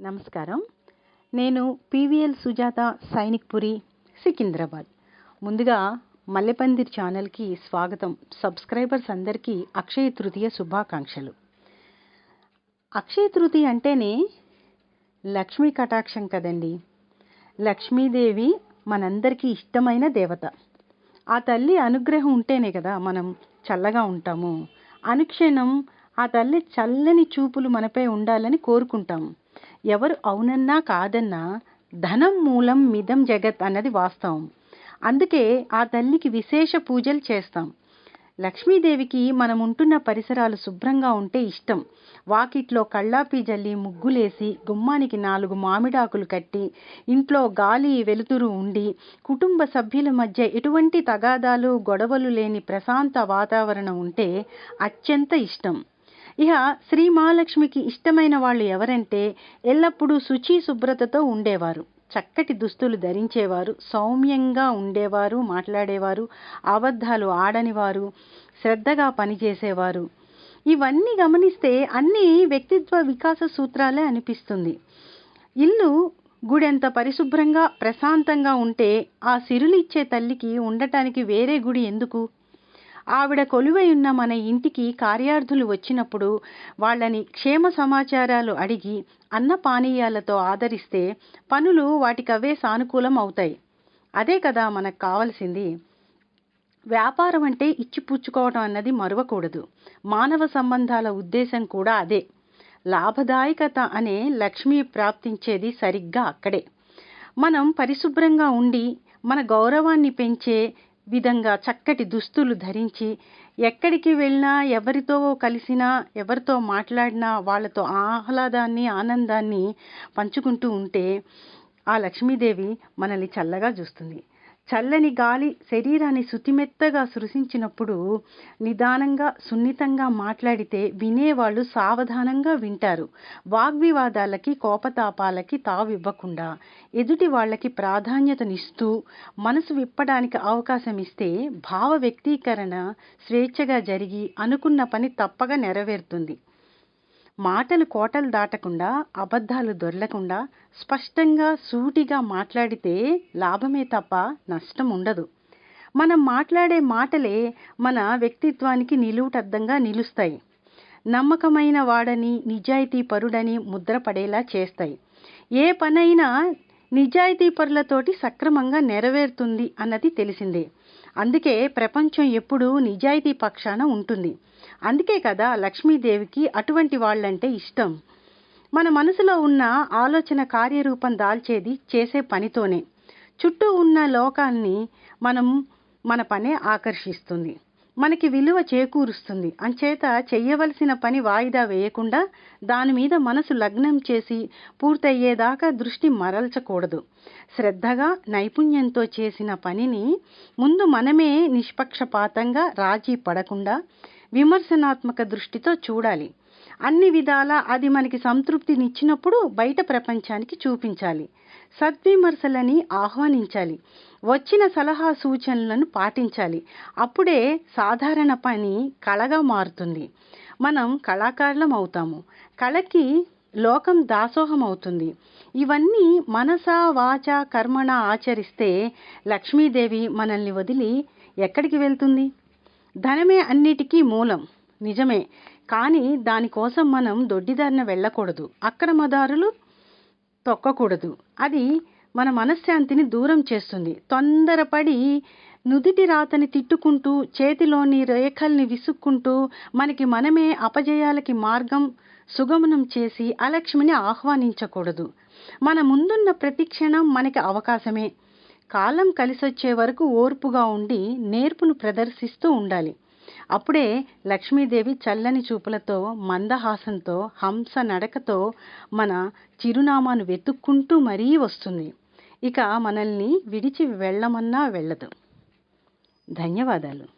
నమస్కారం. నేను పీవీఎల్ సుజాత సైనిక్పురి సికింద్రాబాద్. ముందుగా మల్లెపందిర్ ఛానల్కి స్వాగతం. సబ్స్క్రైబర్స్ అందరికీ అక్షయ తృతీయ శుభాకాంక్షలు. అక్షయ తృతీయ అంటేనే లక్ష్మీ కటాక్షం కదండి. లక్ష్మీదేవి మనందరికీ ఇష్టమైన దేవత. ఆ తల్లి అనుగ్రహం ఉంటేనే కదా మనం చల్లగా ఉంటాము. అనుక్షణం ఆ తల్లి చల్లని చూపులు మనపై ఉండాలని కోరుకుంటాం. ఎవరు అవునన్నా కాదన్నా ధనం మూలం మిదం జగత్ అన్నది వాస్తవం. అందుకే ఆ తల్లికి విశేష పూజలు చేస్తాం. లక్ష్మీదేవికి మనం ఉంటున్న పరిసరాలు శుభ్రంగా ఉంటే ఇష్టం. వాకిట్లో కళ్ళాపి జల్లి ముగ్గులేసి గుమ్మానికి నాలుగు మామిడాకులు కట్టి ఇంట్లో గాలి వెలుతురు ఉండి కుటుంబ సభ్యుల మధ్య ఎటువంటి తగాదాలు గొడవలు లేని ప్రశాంత వాతావరణం ఉంటే అత్యంత ఇష్టం. ఇక శ్రీ మహాలక్ష్మికి ఇష్టమైన వాళ్ళు ఎవరంటే ఎల్లప్పుడూ శుచి శుభ్రతతో ఉండేవారు. చక్కటి దుస్తులు ధరించేవారు సౌమ్యంగా ఉండేవారు మాట్లాడేవారు అబద్ధాలు ఆడనివారు శ్రద్ధగా పనిచేసేవారు. ఇవన్నీ గమనిస్తే అన్నీ వ్యక్తిత్వ వికాస సూత్రాలే అనిపిస్తుంది. ఇల్లు గుడెంత పరిశుభ్రంగా ప్రశాంతంగా ఉంటే ఆ సిరులిచ్చే తల్లికి ఉండటానికి వేరే గుడి ఎందుకు? ఆవిడ కొలువై ఉన్న మన ఇంటికి కార్యార్థులు వచ్చినప్పుడు వాళ్ళని క్షేమ సమాచారాలు అడిగి అన్న పానీయాలతో ఆదరిస్తే పనులు వాటికవే సానుకూలం అవుతాయి. అదే కదా మనకు కావలసింది. వ్యాపారం అంటే ఇచ్చిపుచ్చుకోవడం అన్నది మరవకూడదు. మానవ సంబంధాల ఉద్దేశం కూడా అదే. లాభదాయకత అనే లక్ష్మి ప్రాప్తించేది సరిగ్గా అక్కడే. మనం పరిశుభ్రంగా ఉండి మన గౌరవాన్ని పెంచే విధంగా చక్కటి దుస్తులు ధరించి ఎక్కడికి వెళ్ళినా ఎవరితో కలిసినా ఎవరితో మాట్లాడినా వాళ్ళతో ఆహ్లాదాన్ని ఆనందాన్ని పంచుకుంటూ ఉంటే ఆ లక్ష్మీదేవి మనల్ని చల్లగా చూస్తుంది. చల్లని గాలి శరీరాన్ని శుతిమెత్తగా సృశించినప్పుడు నిదానంగా సున్నితంగా మాట్లాడితే వినేవాళ్ళు సావధానంగా వింటారు. వాగ్వివాదాలకి కోపతాపాలకి తావివ్వకుండా ఎదుటి వాళ్ళకి ప్రాధాన్యతనిస్తూ మనసు విప్పడానికి అవకాశం ఇస్తే భావ వ్యక్తీకరణ స్వేచ్ఛగా జరిగి అనుకున్న పని తప్పగా నెరవేరుతుంది. మాటలు కోటలు దాటకుండా అబద్ధాలు దొరలకుండా స్పష్టంగా సూటిగా మాట్లాడితే లాభమే తప్ప నష్టం ఉండదు. మనం మాట్లాడే మాటలే మన వ్యక్తిత్వానికి నిలువుటద్దంగా నిలుస్తాయి. నమ్మకమైన వాడని నిజాయితీ పరుడని ముద్రపడేలా చేస్తాయి. ఏ పనైనా నిజాయితీ పరులతోటి సక్రమంగా నెరవేరుతుంది అన్నది తెలిసిందే. అందుకే ప్రపంచం ఎప్పుడూ నిజాయితీ పక్షాన ఉంటుంది. అందుకే కదా లక్ష్మీదేవికి అటువంటి వాళ్ళంటే ఇష్టం. మన మనసులో ఉన్న ఆలోచన కార్యరూపం దాల్చేది చేసే పనితోనే. చుట్టూ ఉన్న లోకాన్ని మనం మన పనే ఆకర్షిస్తుంది. మనకి విలువ చేకూరుస్తుంది. అంచేత చెయ్యవలసిన పని వాయిదా వేయకుండా దాని మీద మనసు లగ్నం చేసి పూర్తయ్యేదాకా దృష్టి మరల్చకూడదు. శ్రద్ధగా నైపుణ్యంతో చేసిన పనిని ముందు మనమే నిష్పక్షపాతంగా రాజీ పడకుండా విమర్శనాత్మక దృష్టితో చూడాలి. అన్ని విధాలా అది మనకి సంతృప్తినిచ్చినప్పుడు బయట ప్రపంచానికి చూపించాలి. సద్విమర్శలని ఆహ్వానించాలి. వచ్చిన సలహా సూచనలను పాటించాలి. అప్పుడే సాధారణ పని కళగా మారుతుంది. మనం కళాకారులం అవుతాము. కళకి లోకం దాసోహం అవుతుంది ఇవన్నీ మనస వాచ కర్మణ ఆచరిస్తే లక్ష్మీదేవి మనల్ని వదిలి ఎక్కడికి వెళ్తుంది? ధనమే అన్నిటికీ మూలం. నిజమే. కానీ దానికోసం మనం దొడ్డిదారిన వెళ్ళకూడదు. అక్రమదారులు తొక్కకూడదు. అది మన మనశ్శాంతిని దూరం చేస్తుంది. తొందరపడి నుదిటి రాతని తిట్టుకుంటూ చేతిలోని రేఖల్ని విసుక్కుంటూ మనకి మనమే అపజయాలకి మార్గం సుగమనం చేసి అలక్ష్మిని ఆహ్వానించకూడదు. మన ముందున్న ప్రతి క్షణం మనకి అవకాశమే. కాలం కలిసొచ్చే వరకు ఓర్పుగా ఉండి నేర్పును ప్రదర్శిస్తూ ఉండాలి. అప్పుడే లక్ష్మీదేవి చల్లని చూపులతో మందహాసంతో హంస నడకతో మన చిరునామాను వెతుక్కుంటూ మరీ వస్తుంది. ఇక మనల్ని విడిచి వెళ్ళమన్నా వెళ్ళదు. ధన్యవాదాలు.